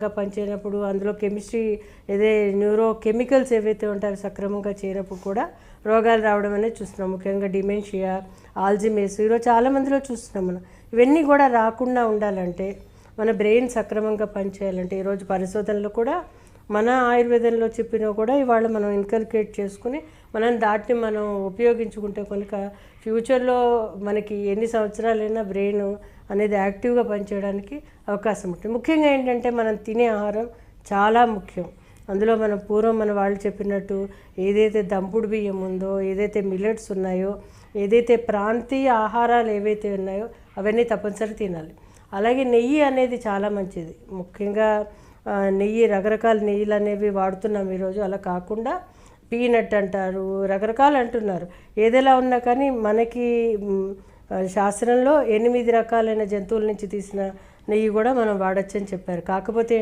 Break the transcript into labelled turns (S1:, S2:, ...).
S1: గా పనిచేయనప్పుడు అందులో కెమిస్ట్రీ ఏదే న్యూరో కెమికల్స్ ఏవైతే ఉంటాయో సక్రమంగా చేయనప్పుడు కూడా రోగాలు రావడం అనేది చూస్తున్నాం. ముఖ్యంగా డిమెన్షియా ఆల్జిమేస్ ఈరోజు చాలా మందిలో చూస్తున్నాం మనం. ఇవన్నీ కూడా రాకుండా ఉండాలంటే మన బ్రెయిన్ సక్రమంగా పనిచేయాలంటే ఈరోజు పరిశోధనలు కూడా మన ఆయుర్వేదంలో చెప్పినా కూడా ఇవాళ మనం ఇన్కల్కేట్ చేసుకుని మనం దాటిని మనం ఉపయోగించుకుంటే కనుక ఫ్యూచర్లో మనకి ఎన్ని సంవత్సరాలైనా బ్రెయిన్ అనేది యాక్టివ్గా పనిచేయడానికి అవకాశం ఉంటుంది. ముఖ్యంగా ఏంటంటే మనం తినే ఆహారం చాలా ముఖ్యం. అందులో మనం పూర్వం మన వాళ్ళు చెప్పినట్టు ఏదైతే దంపుడు బియ్యం ఉందో ఏదైతే మిల్లెట్స్ ఉన్నాయో ఏదైతే ప్రాంతీయ ఆహారాలు ఏవైతే ఉన్నాయో అవన్నీ తప్పనిసరి తినాలి. అలాగే నెయ్యి అనేది చాలా మంచిది. ముఖ్యంగా నెయ్యి రకరకాల నెయ్యిలు అనేవి వాడుతున్నాం ఈరోజు. అలా కాకుండా పీనట్ అంటారు రకరకాలు అంటున్నారు. ఏదెలా ఉన్నా కానీ మనకి శాస్త్రంలో ఎనిమిది రకాలైన జంతువుల నుంచి తీసిన నెయ్యి కూడా మనం వాడచ్చని చెప్పారు. కాకపోతే